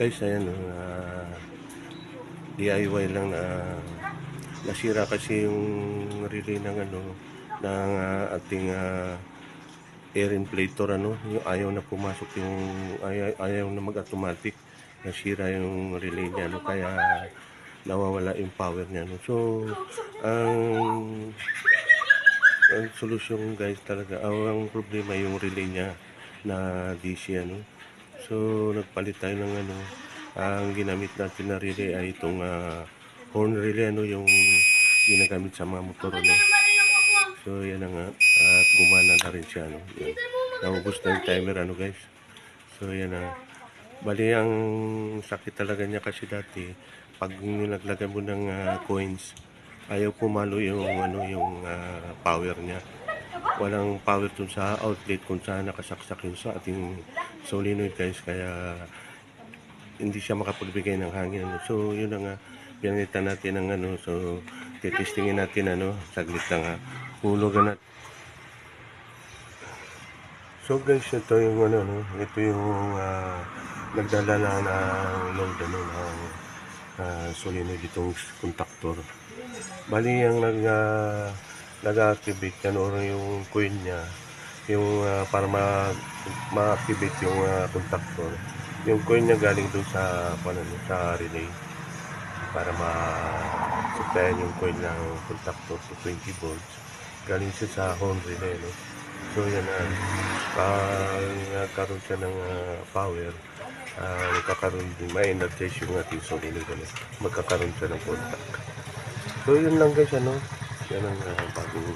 Guys, ayan, uh, DIY lang na nasira kasi yung relay ng ano ng ah, ating ah, air inflator ano yung ayaw na pumasok yung ayaw, ayaw na mag-automatic nasira yung relay niya no kaya nawawala yung power niya no so ang ang solusyon guys talaga ang problema yung relay niya na DC ano so nagpalit tayo ng ano ang ginamit natin na relay ay itong ah, horn relay ano yung ginagamit sa mga motor ano. So yan nga at gumana na rin siya ano. Naubos na yung timer ano guys. So yan na. Bali ang sakit talaga niya kasi dati pag nilaglagay mo ng ah, coins ayaw pumalo yung ano yung ah, power niya. Walang power dun sa outlet kung saan nakasaksak yun sa ating solenoid guys kaya hindi siya makapagbigay ng hangin ano. so yun nga pinalitan natin ng ano so titestingin natin ano saglit lang ha hulugan natin So guys, ito yung ano, no? ito yung ah, nagdala na load ano, ng uh, solenoid itong contactor. Bali yung nag, ah, nag-activate yan or yung coin niya, yung ah, para ma- ma-activate yung ah, contactor. Yung coin niya galing doon sa, ano, sa relay para ma-supplyan yung coil ng contactor sa 20 volts. Galing siya sa horn relay, no? So, yan na. Pag nagkaroon siya ng ah, power, uh, magkakaroon din, ma-energize yung ating solenoid, ano? Magkakaroon siya ng contact. So, yun lang guys, ano? Yan ang uh, bagong